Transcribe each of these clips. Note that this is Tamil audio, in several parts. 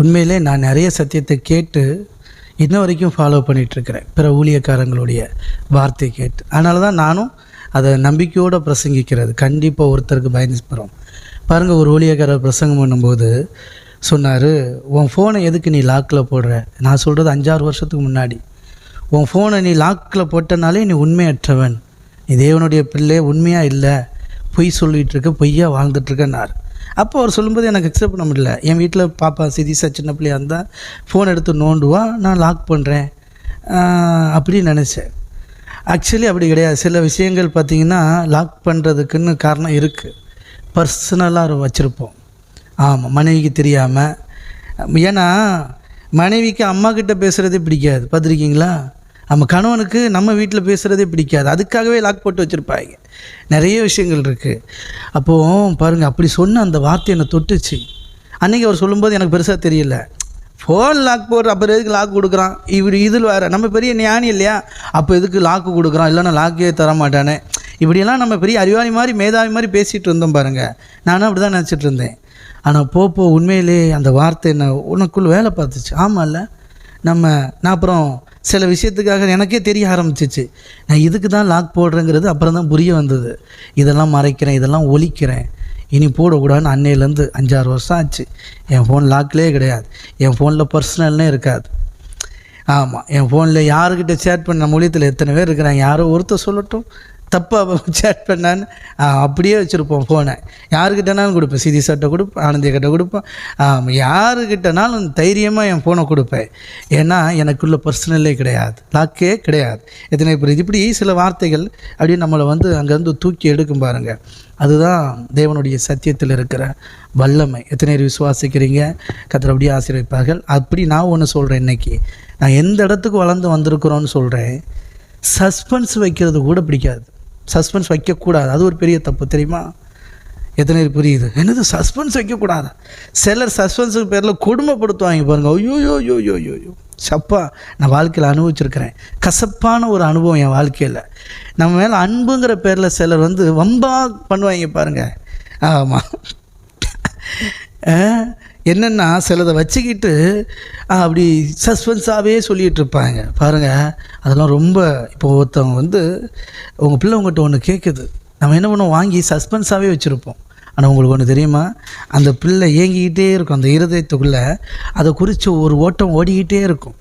உண்மையிலே நான் நிறைய சத்தியத்தை கேட்டு இன்ன வரைக்கும் ஃபாலோ பண்ணிகிட்ருக்கிறேன் பிற ஊழியக்காரங்களுடைய வார்த்தை கேட்டு. அதனால தான் நானும் அதை நம்பிக்கையோடு பிரசங்கிக்கிறது. கண்டிப்பாக ஒருத்தருக்கு பயந்து போகிறோம் பாருங்கள் ஒரு ஊழியக்காரர் பிரசங்கம் பண்ணும்போது சொன்னார் உன் ஃபோனை எதுக்கு நீ லாக்கில் போடுற? நான் சொல்கிறது அஞ்சாறு வருஷத்துக்கு முன்னாடி. உன் ஃபோனை நீ லாக்கில் போட்டனாலே நீ உண்மையற்றவன். நீ தேவனுடைய பிள்ளை உண்மையாக இல்லை? பொய் சொல்லிகிட்டு இருக்க பொய்யா வாழ்ந்துட்டுருக்கன்னார். அப்போ அவர் சொல்லும்போது எனக்கு அக்செப்ட் பண்ண முடியல. என் வீட்டில் பாப்பா சிதிசா சின்ன பிள்ளையா இருந்தால் ஃபோன் எடுத்து நோண்டுவா நான் லாக் பண்ணுறேன் அப்படின்னு நினச்சேன். ஆக்சுவலி அப்படி கிடையாது. சில விஷயங்கள் பார்த்திங்கன்னா லாக் பண்ணுறதுக்குன்னு காரணம் இருக்குது பர்சனலாக வச்சுருப்போம். ஆமாம் மனைவிக்கு தெரியாமல் ஏன்னா மனைவிக்கு அம்மா கிட்ட பேசுகிறதே பிடிக்காது. பார்த்துருக்கீங்களா நம்ம கணவனுக்கு நம்ம வீட்டில் பேசுகிறதே பிடிக்காது. அதுக்காகவே லாக் போட்டு வச்சுருப்பாங்க. நிறைய விஷயங்கள் இருக்குது அப்போது பாருங்கள் அப்படி சொன்ன அந்த வார்த்தை என்னை தொட்டுச்சு. அன்றைக்கி அவர் சொல்லும்போது எனக்கு பெருசாக தெரியல. ஃபோன் லாக் போடுற அப்புறம் எதுக்கு லாக் கொடுக்குறான்? இவர் இதில் வேறு. நம்ம பெரிய ஞானி இல்லையா? அப்போ எதுக்கு லாக்கு கொடுக்குறான்? இல்லைன்னா லாக்கே தர மாட்டானே. இப்படியெல்லாம் நம்ம பெரிய அறிவாளி மாதிரி மேதாவி மாதிரி பேசிகிட்டு இருந்தோம் பாருங்கள் நானும் அப்படி தான் நினச்சிட்டு இருந்தேன். ஆனால் போப்போ உண்மையிலே அந்த வார்த்தை என்ன உனக்குள்ளே வேலை பார்த்துச்சு. ஆமாம்ல நம்ம நான் அப்புறம் சில விஷயத்துக்காக எனக்கே தெரிய ஆரம்பிச்சிச்சு. நான் இதுக்கு தான் லாக் போடுறேங்கிறது அப்புறம் தான் புரிய வந்தது. இதெல்லாம் மறைக்கிறேன் இதெல்லாம் ஒழிக்கிறேன். இனி போடக்கூடாதுன்னு அன்னையிலேருந்து அஞ்சாறு வருஷம் ஆச்சு. என் ஃபோன் லாக்லேயே கிடையாது. என் ஃபோனில் பர்சனல்னே இருக்காது. ஆமாம் என் ஃபோனில் யாருக்கிட்ட சேட் பண்ண மூலியத்தில் எத்தனை பேர் இருக்கிறாங்க? யாரோ ஒருத்தர் சொல்லட்டும். தப்பாக சேட் பண்ணான்னு அப்படியே வச்சுருப்போம் ஃபோனை யாருக்கிட்டனாலும் கொடுப்பேன். சிதி சட்டை கொடுப்பேன் ஆனந்திகிட்ட கொடுப்பேன். யாருக்கிட்டனாலும் தைரியமாக என் ஃபோனை கொடுப்பேன். ஏன்னா எனக்குள்ள பர்சனலே கிடையாது. லாக்கே கிடையாது. எத்தனை பேர் இப்படி சில வார்த்தைகள் அப்படியே நம்மளை வந்து அங்கேருந்து தூக்கி எடுக்கும் பாருங்கள் அதுதான் தேவனுடைய சத்தியத்தில் இருக்கிற வல்லமை. எத்தனை பேர் விசுவாசிக்கிறீங்க? கத்திர அப்படியே ஆசீர்வைப்பார்கள் அப்படி நான் ஒன்று சொல்கிறேன் இன்றைக்கி நான் எந்த இடத்துக்கு வளர்ந்து வந்திருக்கிறோன்னு சொல்கிறேன் சஸ்பென்ஸ் வைக்கிறது கூட பிடிக்காது. சஸ்பென்ஸ் வைக்கக்கூடாது. அது ஒரு பெரிய தப்பு தெரியுமா? எத்தனை பேர் புரியுது? என்னது சஸ்பென்ஸ் வைக்கக்கூடாது? சிலர் சஸ்பென்ஸுக்கு பேரில் கொடுமைப்படுத்துவாங்க பாருங்க. ஐயோ யோ யோ யோ யோ யோ சப்பா நான் வாழ்க்கையில் அனுபவிச்சிருக்கிறேன். கசப்பான ஒரு அனுபவம் என் வாழ்க்கையில். நம்ம மேலே அன்புங்கிற பேரில் சிலர் வந்து வம்பா பண்ணுவாங்க பாருங்க. ஆமாம் என்னென்னா சிலதை வச்சுக்கிட்டு அப்படி சஸ்பென்ஸாகவே சொல்லிகிட்டு இருப்பாங்க பாருங்கள் அதெல்லாம் ரொம்ப இப்போ ஒருத்தவங்க வந்து உங்கள் பிள்ளை உங்கள்கிட்ட ஒன்று கேட்குது. நம்ம என்ன பண்ணுவோம்? வாங்கி சஸ்பென்ஸாகவே வச்சுருப்போம். ஆனால் உங்களுக்கு ஒன்று தெரியுமா? அந்த பிள்ளை ஏங்கிக்கிட்டே இருக்கும். அந்த இருதயத்துக்குள்ளே அதை குறித்து ஒரு ஓட்டம் ஓடிக்கிட்டே இருக்கும்.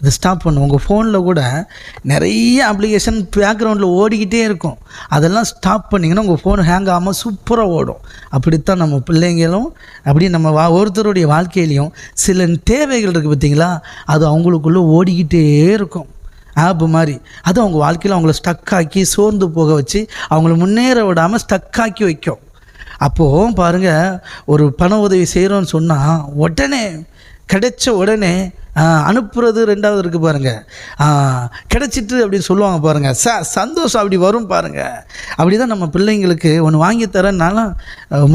அது ஸ்டாப் பண்ணும் உங்கள் ஃபோனில் கூட நிறைய அப்ளிகேஷன் பேக்ரவுண்டில் ஓடிக்கிட்டே இருக்கும். அதெல்லாம் ஸ்டாப் பண்ணிங்கன்னா உங்கள் ஃபோன் ஹேங் ஆகாமல் சூப்பராக ஓடும். அப்படித்தான் நம்ம பிள்ளைங்களும் அப்படி நம்ம வா ஒருத்தருடைய வாழ்க்கையிலையும் சில தேவைகள் இருக்குது பார்த்தீங்களா? அது அவங்களுக்குள்ளே ஓடிக்கிட்டே இருக்கும். ஆப் மாதிரி. அது அவங்க வாழ்க்கையில் அவங்கள ஸ்டக் ஆக்கி சோர்ந்து போக வச்சு அவங்கள முன்னேற விடாமல் ஸ்டக் ஆக்கி வைக்கும். அப்போது பாருங்கள் ஒரு பண உதவி செய்கிறோன்னு சொன்னால் உடனே கிடைச்ச உடனே அனுப்புறது ரெண்டாவது இருக்குது பாருங்கள் கிடச்சிட்டு அப்படின்னு சொல்லுவாங்க பாருங்கள் ச சந்தோஷம் அப்படி வரும் பாருங்கள் அப்படி தான் நம்ம பிள்ளைங்களுக்கு ஒன்று வாங்கி தரேன்னாலும்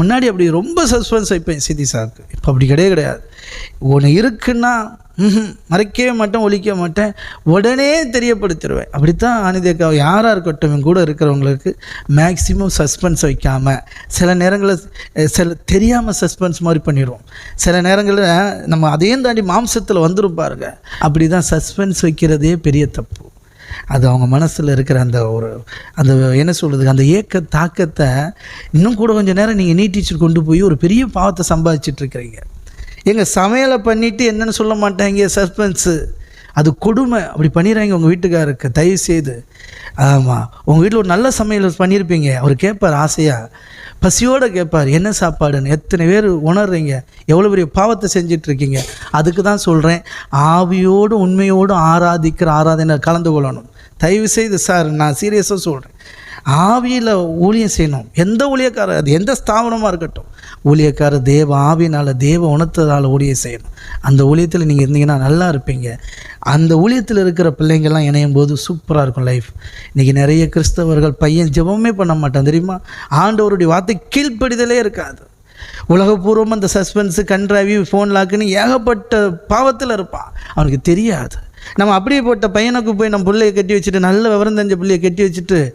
முன்னாடி அப்படி ரொம்ப சஸ்பென்ஸ் வைப்பேன் சிதி சாருக்கு. இப்போ அப்படி கிடையவே கிடையாது. ஒன்று இருக்குன்னா மறைக்கவே மாட்டேன் ஒழிக்க மாட்டேன். உடனே தெரியப்படுத்திடுவேன் அப்படித்தான் ஆனிதேக்கா யாராக இருக்கட்டும் கூட இருக்கிறவங்களுக்கு மேக்ஸிமம் சஸ்பென்ஸ் வைக்காமல் சில நேரங்களில் சில தெரியாமல் சஸ்பென்ஸ் மாதிரி பண்ணிடுவோம். சில நேரங்களில் நம்ம அதையும் தாண்டி மாம்சத்தில் வந்துரும் பாருங்க. அப்படி தான் சஸ்பென்ஸ் வைக்கிறதே பெரிய தப்பு. அது அவங்க மனசில் இருக்கிற அந்த ஒரு அந்த என்ன சொல்கிறது அந்த ஏக்க தாக்கத்தை இன்னும் கூட கொஞ்சம் நேரம் நீங்கள் நீட்டிச்சு கொண்டு போய் ஒரு பெரிய பாவத்தை சம்பாதிச்சிட்டு இருக்கிறீங்க. எங்கள் சமையலை பண்ணிவிட்டு என்னன்னு சொல்ல மாட்டாங்க சஸ்பென்ஸு அது கொடுமை. அப்படி பண்ணிடுறாங்க உங்கள் வீட்டுக்காருக்கு தயவு செய்து. ஆமாம் உங்கள் வீட்டில் ஒரு நல்ல சமையல் பண்ணியிருப்பீங்க அவர் கேட்பார் ஆசையாக பசியோடு கேட்பார். என்ன சாப்பாடுன்னு? எத்தனை பேர் உணர்றீங்க? எவ்வளோ பெரிய பாவத்தை செஞ்சிட்ருக்கீங்க? அதுக்கு தான் சொல்கிறேன் ஆவியோடு உண்மையோடு ஆராதிக்கிற ஆராதனை கலந்து கொள்ளணும். தயவு செய்து சார் நான் சீரியஸாக சொல்கிறேன் ஆவியில் ஊழியம் செய்யணும். எந்த ஊழியக்காரர் அது எந்த ஸ்தாபனமாக இருக்கட்டும். ஊழியக்காரர் தேவ ஆவினால் தேவ உணர்த்ததால் ஊழியம் செய்யணும். அந்த ஊழியத்தில் நீங்கள் இருந்தீங்கன்னா நல்லா இருப்பீங்க. அந்த ஊழியத்தில் இருக்கிற பிள்ளைங்கள்லாம் இணையும் போது சூப்பராக இருக்கும் லைஃப் இன்றைக்கி நிறைய கிறிஸ்தவர்கள் பையன் ஜெபமே பண்ண மாட்டான் தெரியுமா? ஆண்டவருடைய வார்த்தை கீழ்ப்படிதலே இருக்காது. உலகபூர்வம் அந்த சஸ்பென்ஸு கண்ட்ராவி ஃபோன் லாக்குன்னு ஏகப்பட்ட பாவத்தில் இருப்பான். அவனுக்கு தெரியாது. நம்ம அப்படியே போட்ட பையனுக்கு போய் நம்ம பிள்ளைய கட்டி வச்சுட்டு நல்ல விவரம் தெரிஞ்ச பிள்ளையை கட்டி வச்சுட்டு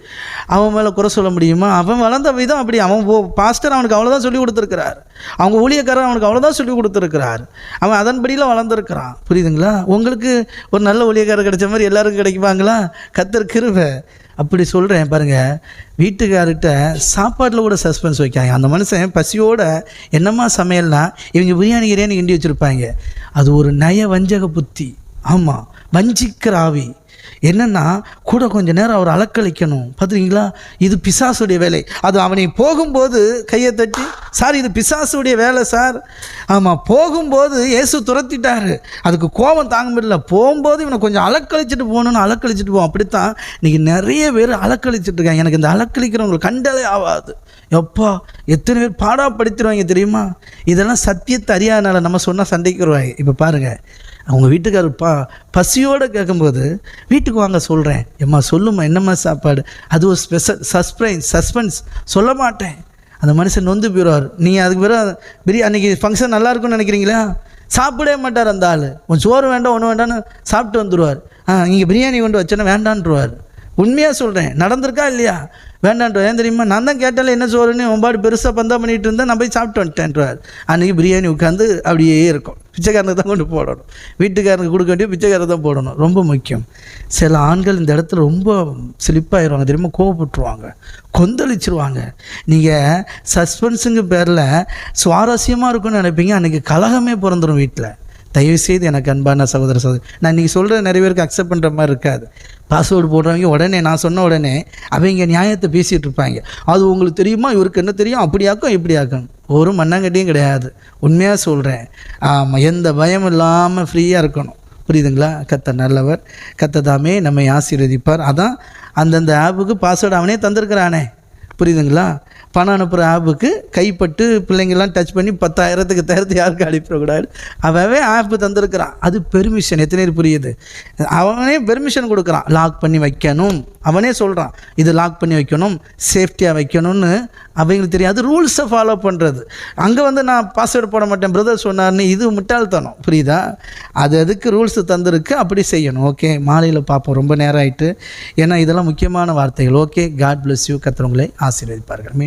அவன் மேலே குறை சொல்ல முடியுமா? அவன் வளர்ந்த விதம் அப்படி. அவன் போ பாஸ்டர் அவனுக்கு அவ்வளோதான் சொல்லி கொடுத்துருக்கிறார். அவங்க ஊழியக்காரர் அவனுக்கு அவ்வளோதான் சொல்லி கொடுத்துருக்கிறார். அவன் அதன்படியில் வளர்ந்துருக்கிறான். புரியுதுங்களா? உங்களுக்கு ஒரு நல்ல ஊழியக்காரர் கிடைச்ச மாதிரி எல்லாருக்கும் கிடைக்குவாங்களா கத்தர் கிருபை. அப்படி சொல்கிறேன் பாருங்கள் வீட்டுக்கார்கிட்ட சாப்பாட்டில் கூட சஸ்பென்ஸ் வைக்காங்க அந்த மனுஷன் பசியோட என்னம்மா சமையல்னா இவங்க பிரியாணி கிரியாணி கிண்டி வச்சுருப்பாங்க. அது ஒரு நய வஞ்சக புத்தி. ஆமாம் வஞ்சிக்கிற ஆவி. என்னன்னா கூட கொஞ்ச நேரம் அவர் அலக்களிக்கணும் பார்த்துருக்கீங்களா? இது பிசாசுடைய வேலை. அது அவனை போகும்போது கையை தட்டி சார் இது பிசாசுடைய வேலை சார். ஆமாம் போகும்போது இயேசு துரத்திட்டாரு. அதுக்கு கோபம் தாங்க முடியல. போகும்போது இவனை கொஞ்சம் அலக்கழிச்சிட்டு போகணும்னு அலக்களிச்சுட்டு போவோம். அப்படித்தான் இன்றைக்கி நிறைய பேர் அலக்கழிச்சிட்டு இருக்காங்க. எனக்கு இந்த அலக்கழிக்கிறவங்களுக்கு கண்டலே ஆகாது எப்பா எத்தனை பேர் பாடாப்படுத்திடுவாங்க தெரியுமா? இதெல்லாம் சத்தியத்தை அறியாதனால நம்ம சொன்னால் சண்டைக்குருவாங்க இப்போ பாருங்கள் அவங்க வீட்டுக்காரர் பா பசியோடு கேட்கும்போது வீட்டுக்கு வாங்க சொல்கிறேன் எம்மா சொல்லுமா என்னம்மா சாப்பாடு? அது ஒரு ஸ்பெஷல் சஸ்பென்ஸ் சஸ்பென்ஸ் சொல்ல மாட்டேன். அந்த மனுஷன் நொந்து போயிடுவார். நீங்கள் அதுக்கு பிறகு பிரியா அன்றைக்கி ஃபங்க்ஷன் நல்லா இருக்கும்னு நினைக்கிறீங்களா? சாப்பிடவே மாட்டார் அந்த ஆள். உன் சோறு வேண்டாம் ஒன்று வேண்டாம்னு சாப்பிட்டு வந்துடுவார் ஆ நீங்கள் பிரியாணி கொண்டு வச்சோன்னா வேண்டான்ருவார். உண்மையாக சொல்கிறேன் நடந்திருக்கா இல்லையா? வேண்டான்ற ஏன் தெரியுமா? நான் தான் கேட்டால என்ன சோறுன்னு ஒன்பாடு பெருசாக பந்தா பண்ணிட்டு இருந்தால் நான் போய் சாப்பிட்டு வந்துட்டேன்றார். அன்றைக்கி பிரியாணி உட்காந்து அப்படியே இருக்கும். பிச்சைக்காரனுக்கு தான் கொண்டு போடணும். வீட்டுக்காரனுக்கு கொடுக்க வேண்டிய பிச்சைக்காரர் தான் போடணும். ரொம்ப முக்கியம். சில ஆண்கள் இந்த இடத்துல ரொம்ப ஸ்லிப்பாகிடுவாங்க தெரியுமா? கோவப்பட்டுருவாங்க. கொந்தளிச்சிருவாங்க. நீங்கள் சஸ்பென்ஸுங்க பேரில் சுவாரஸ்யமாக இருக்கும்னு நினைப்பீங்க. அன்றைக்கி கலகமே பிறந்துடும் வீட்டில் தயவுசெய்து எனக்கு அன்பான சகோதர சகோதரி நான் இன்றைக்கி சொல்கிற நிறைய பேருக்கு அக்செப்ட் பண்ணுற மாதிரி இருக்காது. பாஸ்வேர்டு போடுறவங்க உடனே நான் சொன்ன உடனே அவங்க நியாயத்தை பேசிகிட்டு இருப்பாங்க. அது உங்களுக்கு தெரியுமா? இவருக்கு என்ன தெரியும்? அப்படியாக்கும் இப்படியாக்கும் ஒரு மண்ணாங்கட்டியும் கிடையாது. உண்மையாக சொல்கிறேன் ஆமாம் எந்த பயம் இல்லாமல் ஃப்ரீயாக இருக்கணும். புரியுதுங்களா? கத்த நல்லவர். கத்த தாமே நம்மை ஆசீர்வதிப்பார். அதான் அந்தந்த ஆப்புக்கு பாஸ்வேர்டு அவனே தந்திருக்கிறானே. புரியுதுங்களா? பணம் அனுப்புகிற ஆப்புக்கு கைப்பட்டு பிள்ளைங்கள்லாம் டச் பண்ணி பத்தாயிரத்துக்கு தயாரித்து யாருக்கு அனுப்பிடக்கூடாது? அவவே ஆப்பு தந்திருக்கிறான். அது பெர்மிஷன் எத்தனை பேர் புரியுது? அவனே பெர்மிஷன் கொடுக்குறான். லாக் பண்ணி வைக்கணும். அவனே சொல்கிறான் இது லாக் பண்ணி வைக்கணும். சேஃப்டியாக வைக்கணும்னு. அவங்களுக்கு தெரியாது ரூல்ஸை ஃபாலோ பண்ணுறது அங்கே வந்து நான் பாஸ்வேர்டு போட மாட்டேன். பிரதர் சொன்னார்னு இது முட்டாள்தனம். புரியுதா? அது அதுக்கு ரூல்ஸ் தந்திருக்கு. அப்படி செய்யணும். ஓகே மாலையில் பார்ப்போம். ரொம்ப நேரம் ஆயிட்டு. ஏன்னா இதெல்லாம் முக்கியமான வார்த்தைகள். ஓகே காட் பிளஸ் யூ கத்துறவங்களை ஆசீர்வதிப்பார்கள்